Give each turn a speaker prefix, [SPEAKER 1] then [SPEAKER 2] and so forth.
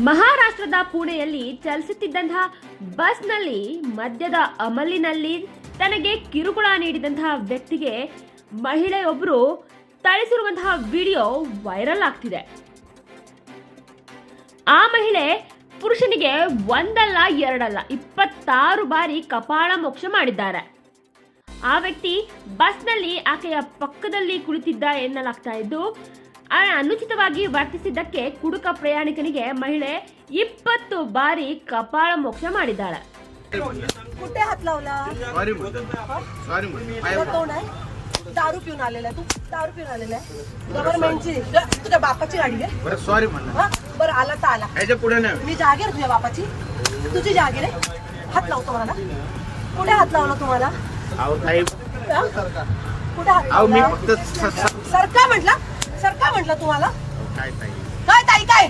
[SPEAKER 1] ಮಹಾರಾಷ್ಟ್ರದ ಪುಣೆಯಲ್ಲಿ ಚಲಿಸುತ್ತಿದ್ದಂತಹ ಬಸ್ನಲ್ಲಿ ಮದ್ಯದ ಅಮಲಿನಲ್ಲಿ ತನಗೆ ಕಿರುಕುಳ ನೀಡಿದಂತಹ ವ್ಯಕ್ತಿಗೆ ಮಹಿಳೆಯೊಬ್ಬರು ತಳಿಸಿರುವಂತಹ ವಿಡಿಯೋ ವೈರಲ್ ಆಗ್ತಿದೆ. ಆ ಮಹಿಳೆ ಪುರುಷನಿಗೆ ಒಂದಲ್ಲ, ಎರಡಲ್ಲ, ಇಪ್ಪತ್ತಾರು ಬಾರಿ ಕಪಾಳ ಮೋಕ್ಷ ಮಾಡಿದ್ದಾರೆ. ಆ ವ್ಯಕ್ತಿ ಬಸ್ನಲ್ಲಿ ಆಕೆಯ ಪಕ್ಕದಲ್ಲಿ ಕುಳಿತಿದ್ದ ಎನ್ನಲಾಗ್ತಾ ಇದ್ದು ಅನುಚಿತವಾಗಿ ವರ್ತಿಸಿದ್ದಕ್ಕೆ ಕುಡುಕ ಪ್ರಯಾಣಿಕನಿಗೆ ಮಹಿಳೆ ಇಪ್ಪತ್ತು ಬಾರಿ ಕಪಾಳ ಮೋಕ್ಷ ಮಾಡಿದ್ದಾಳೆ
[SPEAKER 2] कुठे हात लावला
[SPEAKER 3] सॉरी म्हणतो सॉरी म्हणतो पाय
[SPEAKER 2] तुझं तोंड आहे दारू पिऊन आलेला आहे तू दारू पिऊन आलेला आहे गव्हर्नमेंटची तुझ्या बापाची गाडी आहे
[SPEAKER 3] बरं सॉरी म्हणलं
[SPEAKER 2] हा बरं आला तर आला
[SPEAKER 3] ह्याच्या पुढे नाही
[SPEAKER 2] मी जागीर तुझ्या बापाची तुझी जागीर आहे हात लावतो मला कुठे हात लावला तुम्हाला
[SPEAKER 3] अहो ताई
[SPEAKER 2] हा? कुठे हात
[SPEAKER 3] अहो मी
[SPEAKER 2] लावला
[SPEAKER 3] फक्त स- स-
[SPEAKER 2] सरका म्हटलं सरका म्हटलं तुम्हाला?
[SPEAKER 3] काय ताई?
[SPEAKER 2] काय ताई काय?